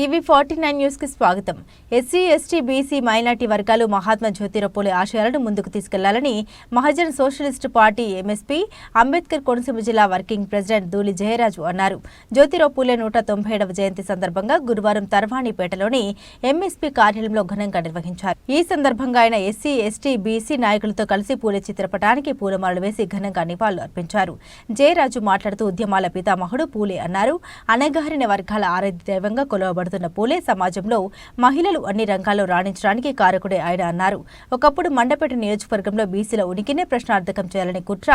TV forty nine న్యూస్కి స్వాగతం. SC ST BC minority వర్గాలు మహాత్మా జ్యోతిరావు పూలే ఆశయాలను ముందుకు తీసుకెళ్ళాలని Mahajan socialist party MSP Ambedkar Konaseema జిల్లా వర్కింగ్ ప్రెసిడెంట్ దూలి జయరాజు అన్నారు. జ్యోతిరావు పూలే నూట తొంభై ఏడవ జయంతి సందర్భంగా గురువారం తర్వాణిపేటలోని ఎంఎస్పీ కార్యాలయంలో ఘనంగా నిర్వహించారు. ఈ సందర్భంగా ఆయన ఎస్సీ ఎస్టీ బీసీ నాయకులతో కలిసి పూలే చిత్రపటానికి పూలమాలలు వేసి ఘనంగా నివాళులు అర్పించారు. జయరాజు మాట్లాడుతూ ఉద్యమాల పితామహుడు పూలే అన్నారు. అణగారిన వర్గాల ఆరాధ్య దైవంగా కొలవబడుతున్న పూలే సమాజంలో మహిళలు అన్ని రంగాల్లో రాణించడానికి కారకుడే ఆయన అన్నారు. ఒకప్పుడు మండపేట నియోజకవర్గంలో బీసీల ఉనికినే ప్రశ్నార్థకం చేయాలని కుట్ర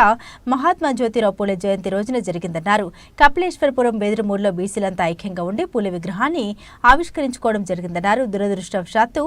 మహాత్మా జ్యోతిరావు పూలే జయంతి రోజున జరిగిందన్నారు. కపిలేశ్వరపురం బెదిరిమూడులో బీసీలంతా ఐక్యంగా ఉండి పూలే విగ్రహాన్ని ఆవిష్కరించుకోవడం జరిగిందన్నారు. దురదృష్టవశాత్తు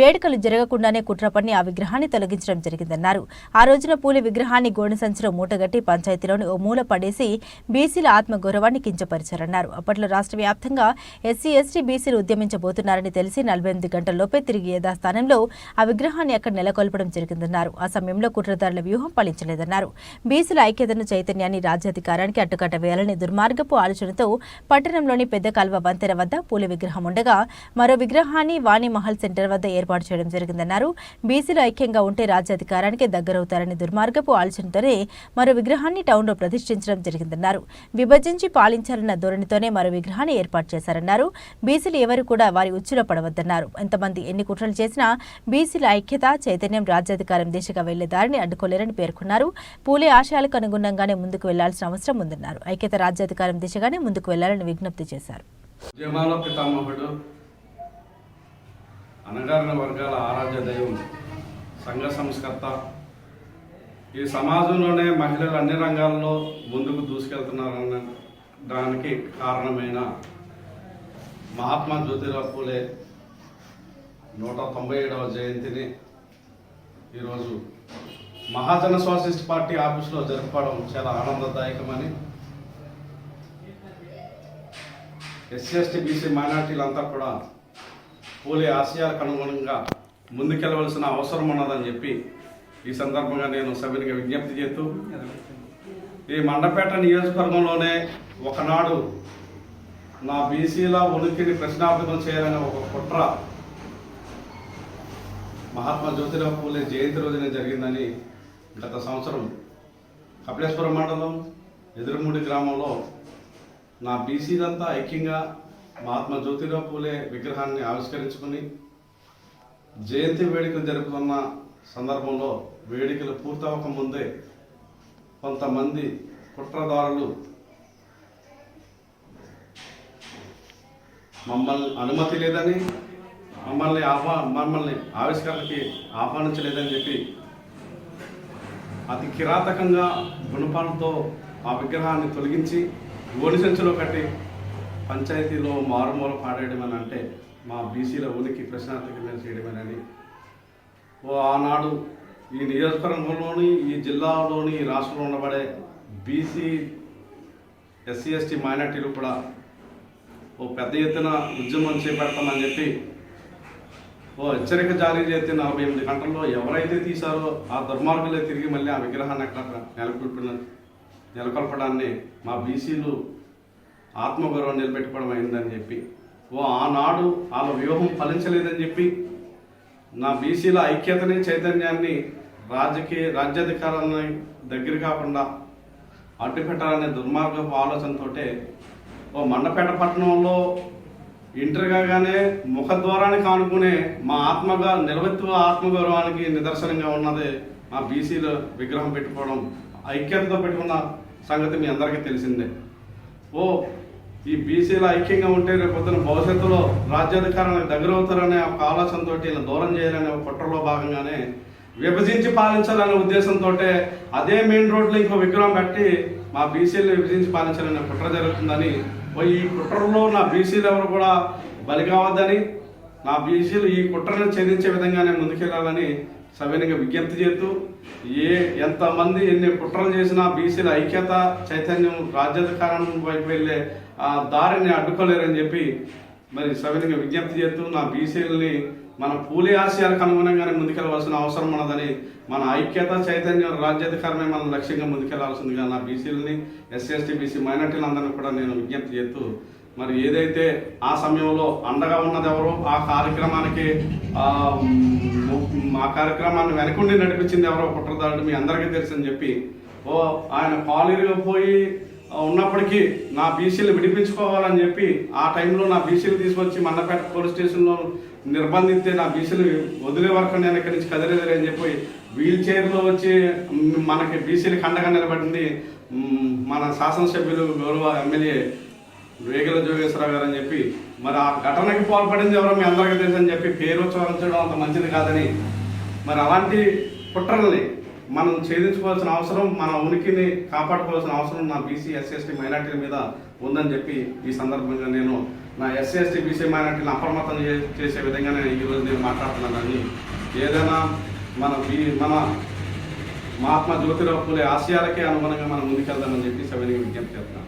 వేడుకలు జరగకుండానే కుట్ర పని ఆ విగ్రహాన్ని తొలగించడం జరిగిందన్నారు. ఆ రోజున పూలే విగ్రహాన్ని గోనె సంచిలో మూటగట్టి పంచాయతీలోని ఓ మూల పడేసి బీసీల ఆత్మగౌరవాన్ని కించపరిచారన్నారు. అప్పట్లో రాష్ట్ర వ్యాప్తంగా ఎస్సీ ఎస్టీ బీసీలు ఉద్యమించబోతున్నారని తెలిసి నలభై ఎనిమిది గంటల్లోపే తిరిగి యథాస్థానంలో ఆ విగ్రహాన్ని అక్కడ నెలకొల్పడం జరిగిందన్నారు. ఆ సమయంలో కుట్రదారుల వ్యూహం ఫలించలేదన్నారు. బీసీల ఐక్యతను చైతన్యాన్ని రాజ్యాధికారానికి అడ్డుకట్ట వేయాలని దుర్మార్గపు ఆలోచనతో పట్టణంలోని పెద్ద కాల్వ వంతెన వద్ద పూల విగ్రహం ఉండగా మరో విగ్రహాన్ని వాణిమహల్ సెంటర్ వద్ద ఏర్పాటు చేయడం జరిగిందన్నారు. బీసీలు ఐక్యంగా ఉంటే రాజ్యాధికారానికి దగ్గరవుతారని దుర్మార్గపు ఆలోచనతోనే మరో విగ్రహాన్ని టౌన్లో ప్రతిష్ఠించడం జరిగిందన్నారు. విభజించి పాలించాలన్న ధోరణితోనే మరో విగ్రహాన్ని ఏర్పాటు చేశారన్నారు. బీసీలు ఎవరు కూడా వారి ఉచ్చులో పడవద్దన్నారు. ఎంతమంది ఎన్ని కుట్రలు చేసినా బీసీల ఐక్యత చైతన్యం రాజ్యాధికారం దిశగా వెళ్ళే దారిని అడ్డుకోలేరని పేర్కొన్నారు. పూలే ఆశయాలకు అనుగుణంగానే ముందుకు వెళ్ళాల్సిన అవసరం ఉందన్నారు. ఐక్యత రాజ్యాధికారం దిశగానే ముందుకు వెళ్ళాలని విజ్ఞప్తి చేశారు. అణగారిన వర్గాల ఆరాధ్య దైవం సంఘ సంస్కర్త ఈ సమాజంలోనే మహిళలు అన్ని రంగాల్లో ముందుకు దూసుకెళ్తున్నారన్న దానికి కారణమైన మహాత్మా జ్యోతిరావు పూలే నూట తొంభై ఏడవ జయంతిని ఈరోజు మహాజన సోషలిస్ట్ పార్టీ ఆఫీసులో జరుపుకోవడం చాలా ఆనందదాయకమని ఎస్సీ ఎస్టీ బీసీ మైనార్టీలంతా కూడా పూలే ఆశయాలకు అనుగుణంగా ముందుకెళ్ళవలసిన అవసరం ఉన్నదని చెప్పి ఈ సందర్భంగా నేను సభ్యునిగా విజ్ఞప్తి చేస్తూ ఈ మండపేట నియోజకవర్గంలోనే ఒకనాడు నా బీసీల ఉనికిని ప్రశ్నార్థకం చేయాలనే ఒక కుట్ర మహాత్మా జ్యోతిరావు పూలే జయంతి రోజునే జరిగిందని గత సంవత్సరం కపిలేశ్వరం మండలం ఎదురుమూడి గ్రామంలో నా బీసీలంతా ఐక్యంగా మహాత్మా జ్యోతిరావు పూలే విగ్రహాన్ని ఆవిష్కరించుకుని జయంతి వేడుకలు జరుపుతున్న సందర్భంలో వేడుకలు పూర్తవక ముందే కొంతమంది కుట్రదారులు మమ్మల్ని అనుమతి లేదని మమ్మల్ని ఆహ్వా మమ్మల్ని ఆవిష్కరణకి ఆహ్వానించలేదని చెప్పి అతి కిరాతకంగా గుణపాలతో ఆ విగ్రహాన్ని తొలగించి గోని సంచిలో కట్టి పంచాయతీలో మారుమూల పాడేయడమని అంటే మా బీసీల ఉనికి ప్రశ్నార్థకంగా చేయడమేనని ఓ ఆనాడు ఈ నియోజకవర్గంలోని ఈ జిల్లాలోని రాష్ట్రంలో ఉండబడే బీసీ ఎస్సీ ఎస్టీ మైనార్టీలు కూడా ఓ పెద్ద ఎత్తున ఉద్యమం చేపడతామని చెప్పి ఓ హెచ్చరిక జారీ చేస్తే నలభై ఎనిమిది గంటల్లో ఎవరైతే తీశారో ఆ దుర్మార్గులే తిరిగి మళ్ళీ ఆ విగ్రహాన్ని అక్కడ నెలకొల్పిన నెలకొల్పడాన్ని మా బీసీలు ఆత్మగౌరవం నిలబెట్టుకోవడం అయిందని చెప్పి. ఓ ఆనాడు వాళ్ళ వ్యూహం ఫలించలేదని చెప్పి నా బీసీల ఐక్యతని చైతన్యాన్ని రాజకీయ రాజ్యాధికారాన్ని దగ్గర కాకుండా అడ్డుపెట్టాలనే దుర్మార్గపు ఆలోచనతోటే ఓ మండపేట పట్టణంలో ఇంటర్ కాగానే ముఖద్వారానికి ఆనుకునే మా ఆత్మగా నిర్వత్వ ఆత్మగౌరవానికి నిదర్శనంగా ఉన్నది మా బీసీలో విగ్రహం పెట్టుకోవడం ఐక్యతతో పెట్టుకున్న సంగతి మీ అందరికీ తెలిసిందే. ఓ ఈ బీసీలో ఐక్యంగా ఉంటే రేపు భవిష్యత్తులో రాజ్యాధికారానికి దగ్గర అవుతారనే ఒక ఆలోచనతో ఇలా దూరం చేయాలనే ఒక కుట్రలో భాగంగానే విభజించి పాలించాలనే ఉద్దేశంతో అదే మెయిన్ రోడ్లో ఇంకో విగ్రహం పెట్టి మా బీసీలు విభజించి పాలించాలనే కుట్ర జరుగుతుందని ఓ ఈ కుట్రలో నా బీసీలు ఎవరు కూడా బలి కావద్దని నా బీసీలు ఈ కుట్రను ఛేదించే విధంగానే ముందుకెళ్ళాలని సవినంగా విజ్ఞప్తి చేస్తూ ఏ ఎంతమంది ఎన్ని కుట్రలు చేసినా బీసీల ఐక్యత చైతన్యం రాజ్యాధికారం వైపు వెళ్ళే ఆ దారిని అడ్డుకోలేరని చెప్పి మరి సవినంగా విజ్ఞప్తి చేస్తూ నా బీసీలని మన పూలే ఆశయాలకు అనుగుణంగానే ముందుకెళ్ళవలసిన అవసరం ఉన్నదని మన ఐక్యత చైతన్యం రాజ్యాధికారమే మన లక్ష్యంగా ముందుకెళ్ళాల్సిందిగా నా బీసీలని ఎస్సీ ఎస్టీ బీసీ మైనార్టీలందరినీ కూడా నేను విజ్ఞప్తి చేస్తూ మరి ఏదైతే ఆ సమయంలో అండగా ఉన్నది ఎవరో ఆ కార్యక్రమానికి ఆ, కార్యక్రమాన్ని వెనకుండి నడిపించింది ఎవరో కుట్రదారుడు మీ అందరికీ తెలుసు అని చెప్పి ఓ ఆయన కాలేరుగా పోయి ఉన్నప్పటికీ నా బీసీలు విడిపించుకోవాలని చెప్పి ఆ టైంలో నా బీసీలు తీసుకొచ్చి మండపేట పోలీస్ స్టేషన్లో నిర్బంధిస్తే నా బీసీలు వదిలే వరకు నేను ఇక్కడి నుంచి కదిలేదని అని చెప్పి వీల్ చైర్లో వచ్చి మనకి బీసీలకు అండగా నిలబడింది. మన శాసనసభ్యులు గౌరవ ఎమ్మెల్యే వేగల జోగేశ్వరరావు గారు అని చెప్పి. మరి ఆ ఘటనకి పాల్పడింది ఎవరో మీ అందరికీ తెలుసు అని చెప్పి పేరు ఉచ్చరించడం అంత మంచిది కాదని. మరి అలాంటి కుట్రల్ని మనం ఛేదించుకోవాల్సిన అవసరం మన ఉనికిని కాపాడుకోవాల్సిన అవసరం నా బీసీ ఎస్సీ ఎస్టీ మైనార్టీల మీద ఉందని చెప్పి ఈ సందర్భంగా నేను నా ఎస్సీ ఎస్టీ బీసీ మైనార్టీని అప్రమత్తం చే- చేసే విధంగానే ఈరోజు నేను మాట్లాడుతున్నానని ఏదైనా మన బీ మన మహాత్మా జ్యోతిరావు పూలే ఆశయాలకే అనుగుణంగా మనం ముందుకెళ్దామని చెప్పి సభని విజ్ఞప్తి చేస్తున్నాను